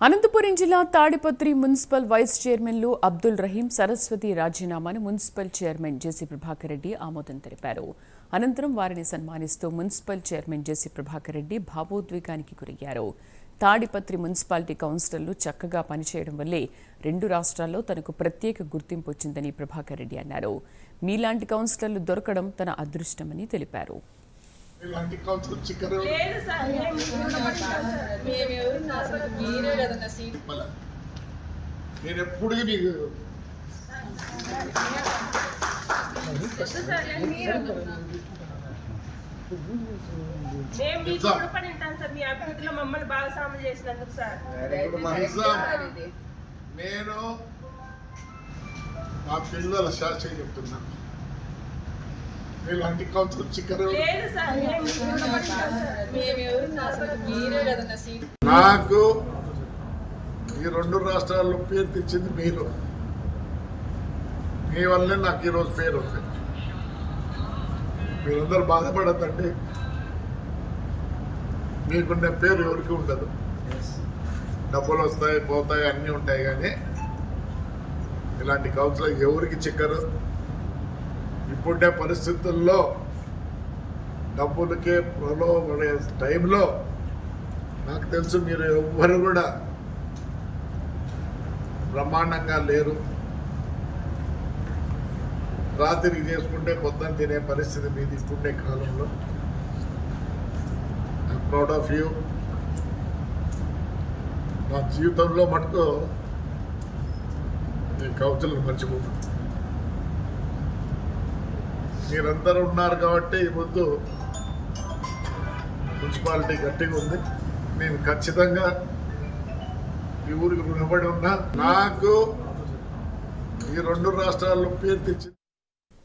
అనంతపురం జిల్లా Tadipatri municipal vice చైర్మన్లు Abdul Rahim Saraswati రాజీనామాను municipal chairman JC Prabhakar Reddy ఆమోదం తెలిపారు. అనంతరం వారిని సన్మానిస్తూ municipal chairman JC Prabhakar Reddy భావోద్వేగానికి గురయ్యారు. తాడిపత్రి మున్సిపాలిటీ కౌన్సిలర్లు చక్కగా పనిచేయడం వల్లే రెండు రాష్ట్రాల్లో తనకు ప్రత్యేక గుర్తింపు వచ్చిందని ప్రభాకర్ రెడ్డి అన్నారు. మీలాంటి కౌన్సిలర్లు దొరకడం తన అదృష్టమని తెలిపారు ఇలాంటి కౌన్సిల్ చిక్కర్ లేదు సార్ మేము ఎవరు అసలు మీరే కదన్న సీట్ నేను ఎప్పుడు నీకు మేము మీకు రుణపడి ఉంటాం సార్ మీ అభివృద్ధిలో మమ్మల్ని భాగస్వాములు చేసినందుకు సార్. నేను నా పిల్లల శాస్త్రి చెప్తున్నా ఇలాంటి కౌన్సిల్ చిక్కర్ లేదు సార్ మేము ఎవరు అసలు మీరే కదన్న సీట్. నాకు ఈ రెండు రాష్ట్రాల్లో పేరు తెచ్చింది మీరు. మీ వల్లే నాకు ఈరోజు పేరు ఉంది. మీరందరూ బాధపడద్దండి. మీకున్న పేరు ఎవరికి ఉండదు. డబ్బులు వస్తాయి పోతాయి అన్నీ ఉంటాయి కానీ ఇలాంటి కౌన్సిలర్ ఎవరికి చిక్కరు? ఇప్పుడే పరిస్థితుల్లో డబ్బులకే ప్రలోభడే టైంలో నాకు తెలుసు మీరు ఎవ్వరు కూడా బ్రహ్మాండంగా లేరు. రాత్రి చేసుకుంటే పొద్దున తినే పరిస్థితి మీది ఇప్పుడే కాలంలో. ఐ ప్రౌడ్ ఆఫ్ యూ నా జీవితంలో మటుకు నేను కౌచలను మర్చిపోతున్నాను. మీరందరూ ఉన్నారు కాబట్టి ముందు మున్సిపాలిటీ గట్టిగా ఉంది. నేను ఖచ్చితంగా ఈ ఊరికి రుణపడి ఉన్నా నాకు ఈ రెండు రాష్ట్రాల్లో పేరు తెచ్చింది